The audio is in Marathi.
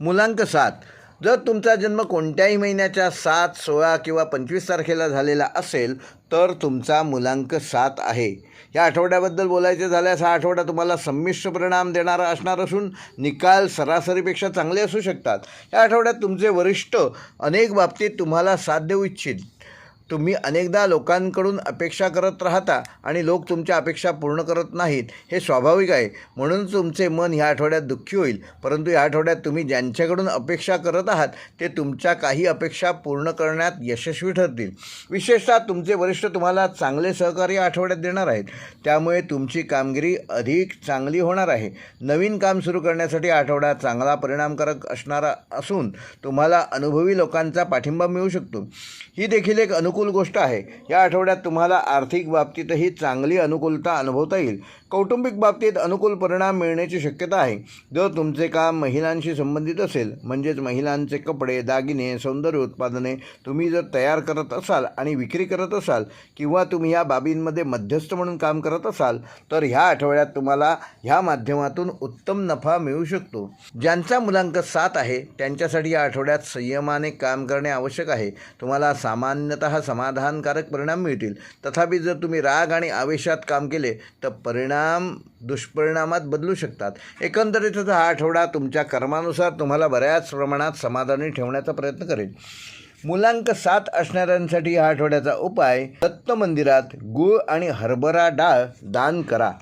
मुलांक सात जर तुमचा जन्म कोणत्याही महिन्याच्या सात सोळा किंवा पंचवीस तारखेला झालेला असेल तर तुमचा मुलांक सात आहे. या आठवड्याबद्दल बोलायचे झाल्यास हा आठवडा तुम्हाला संमिश्र परिणाम देणारा असणार असून निकाल सरासरीपेक्षा चांगले असू शकतात. या आठवड्यात तुमचे वरिष्ठ अनेक बाबतीत तुम्हाला साथ देऊ इच्छित. तुम्ही अनेकदा लोकांकडून अपेक्षा करत राहता आणि लोक तुमच्या अपेक्षा पूर्ण करत नाहीत हे स्वाभाविक आहे. म्हणून तुमचे मन ह्या आठवड्यात दुःखी होईल. परंतु या आठवड्यात तुम्ही ज्यांच्याकडून अपेक्षा करत आहात ते तुमच्या काही अपेक्षा पूर्ण करण्यात यशस्वी ठरतील. विशेषतः तुमचे वरिष्ठ तुम्हाला चांगले सहकार्य आठवड्यात देणार आहेत. त्यामुळे तुमची कामगिरी अधिक चांगली होणार आहे. नवीन काम सुरू करण्यासाठी आठवडा चांगला परिणामकारक असणारा असून तुम्हाला अनुभवी लोकांचा पाठिंबा मिळू शकतो. ही देखील एक अनुकूल गोष्ट आहे. या आठवड्यात तुम्हाला आर्थिक बाबतीतही चांगली अनुकूलता अनुभवता येईल. कौटुंबिक बाबतीत अनुकूल परिणाम मिळण्याची शक्यता आहे. जर तुमचे काम महिलांशी संबंधित असेल म्हणजेच महिलांचे कपडे दागिने सौंदर्य उत्पादने तुम्ही जर तयार करत असाल आणि विक्री करत असाल किंवा तुम्ही या बाबींमध्ये मध्यस्थ म्हणून काम करत असाल तर ह्या आठवड्यात तुम्हाला ह्या माध्यमातून उत्तम नफा मिळू शकतो. ज्यांचा मुलांक सात आहे त्यांच्यासाठी या आठवड्यात संयमाने काम करणे आवश्यक आहे. तुम्हाला सामान्यतः समाधानकारक परिणाम मिळतील. तथापि जर तुम्ही राग आणि आवेशात काम केले तर परिणाम दुष्परिणामात बदलू शकतात. एकंदरीतच हा आठवडा तुमच्या कर्मानुसार तुम्हाला बऱ्याच प्रमाणात समाधानी ठेवण्याचा प्रयत्न करेल. मुलांक सात असणाऱ्यांसाठी हा आठवड्याचा उपाय दत्त मंदिरात गूळ आणि हरभरा डाळ दान करा.